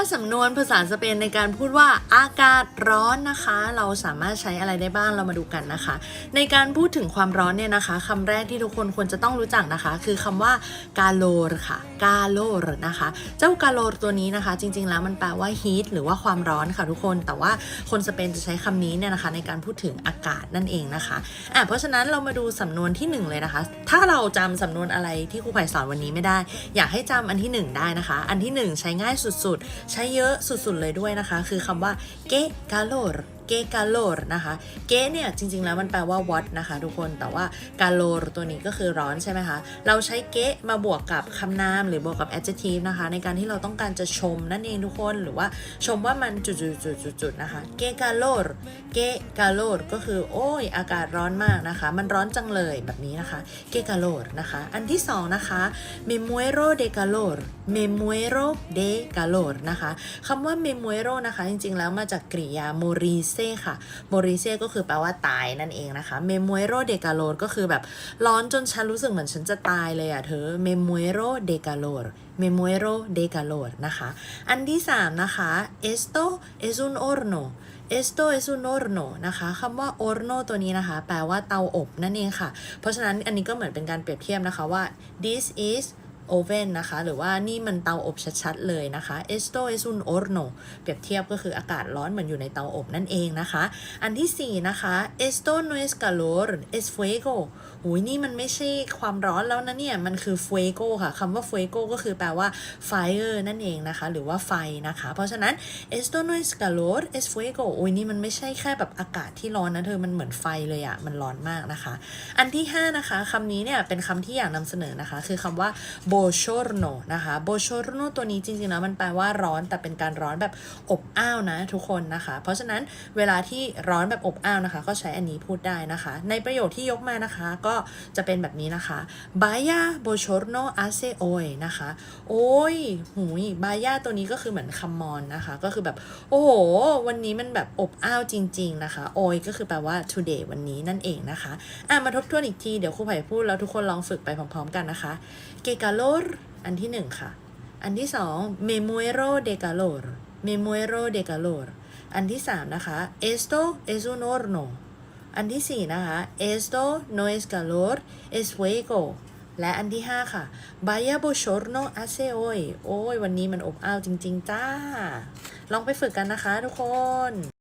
ถ้าสำนวนภาษาสเปนในการพูดว่าอากาศร้อนนะคะ เราสามารถใช้อะไรได้บ้างเรามาดูกันนะคะ ในการพูดถึงความร้อนเนี่ยนะคะคำแรกที่ทุกคนควรจะต้องรู้จักนะคะ คือคำว่ากาโลรค่ะกาโลรนะคะ เจ้ากาโลรตัวนี้นะคะ จริงๆแล้วมันแปลว่า heat หรือว่าความร้อนค่ะทุกคนแต่ว่าคนสเปนจะใช้คำนี้เนี่ยนะคะ ในการพูดถึงอากาศนั่นเองนะคะอะเพราะฉะนั้นเรามาดูสำนวนที่หนึ่งเลยนะคะ ถ้าเราจำสำนวนอะไรที่ครูไผ่สอนวันนี้ไม่ได้ อยากให้จำอันที่หนึ่งได้นะคะ อันที่หนึ่งใช้ง่ายสุดๆใช้เยอะสุดๆเลยด้วยนะคะ คือคำว่าเกกาโล que calor que calor นะคะ que เนี่ยจริง ๆ แล้วมันแปลว่า what นะคะ ทุกคนแต่ว่า calor ตัวนี้ก็คือร้อนใช่ไหมคะ เราใช้ que มาบวกกับคำนามหรือบวกกับ adjective นะคะ ในการที่เราต้องการจะชมนั่นเองทุกคนหรือว่าชมว่ามันจุดๆๆๆนะคะ que calor que calor ก็คือ โอ้ยอากาศร้อนมากนะคะ มันร้อนจังเลยแบบนี้นะคะ que calor นะคะ อันที่สองนะคะ me muero de calor me muero de calor นะคะคำว่า me muero นะคะ จริงๆแล้วมาจากกริยาโมรี morirse ค่ะ morirse ก็คือแปลว่าตายนั่นเองนะคะ me muero de calor ก็คือแบบร้อนจนฉันรู้สึกเหมือนฉันจะตายเลยอะเธอ me muero de calor me muero de calor นะคะ อันที่สามนะคะ esto es un horno esto es un horno นะคะคำว่า horno ตัวนี้นะคะ แปลว่าเตาอบนั่นเองค่ะ เพราะฉะนั้นอันนี้ก็เหมือนเป็นการเปรียบเทียบนะคะว่า this is oven นะคะ หรือว่านี่มันเตาอบชัดๆเลยนะคะ esto es un horno เปรียบเทียบก็คืออากาศร้อนเหมือนอยู่ในเตาอบนั่นเองนะคะ อันที่ 4 นะคะ esto no es calor es fuego หุยนี่มันไม่ใช่ความร้อนแล้วนะเนี่ย มันคือ fuego ค่ะคำว่า fuego ก็คือแปลว่า fire นั่นเองนะคะ หรือว่าไฟนะคะ เพราะฉะนั้น esto no es calor es fuego โอ้ยนี่มันไม่ใช่แค่แบบอากาศที่ร้อนนะเธอ มันเหมือนไฟเลยอะมันร้อนมากนะคะ อันที่ 5 นะคะคำนี้เนี่ยเป็นคำที่อยากนำเสนอนะคะ คือคำว่า bochorno นะคะ bochorno ตัวนี้จริงๆแล้วมันแปลว่าร้อนแต่เป็นการร้อนแบบอบอ้าวนะทุกคนนะคะ เพราะฉะนั้นเวลาที่ร้อนแบบอบอ้าวนะคะ ก็ใช้อันนี้พูดได้นะคะ ในประโยคที่ยกมานะคะ ก็จะเป็นแบบนี้นะคะ vaya bochorno hace hoy นะคะโอ้ยหูย vaya ตัวนี้ก็คือเหมือนคำมอนนะคะ ก็คือแบบ โอ้โห วันนี้มันแบบอบอ้าวจริง ๆนะคะ hoy ก็คือแปลว่า today วันนี้นั่นเองนะคะอะมาทบทวนอีกทีเดี๋ยวครูไผ่พูดแล้วทุกคนลองฝึกไปพร้อมๆกันนะคะ que calor อันที่หนึ่งค่ะ อันที่สอง me muero de calor me muero de calor อันที่สามนะคะ esto es un horno อันที่สี่นะคะ esto no es calor es fuego และอันที่ห้าค่ะ vaya bochorno hace hoy โอ้ย วันนี้มันอบอ้าวจริง ๆ จ้า ลองไปฝึกกันนะคะทุกคน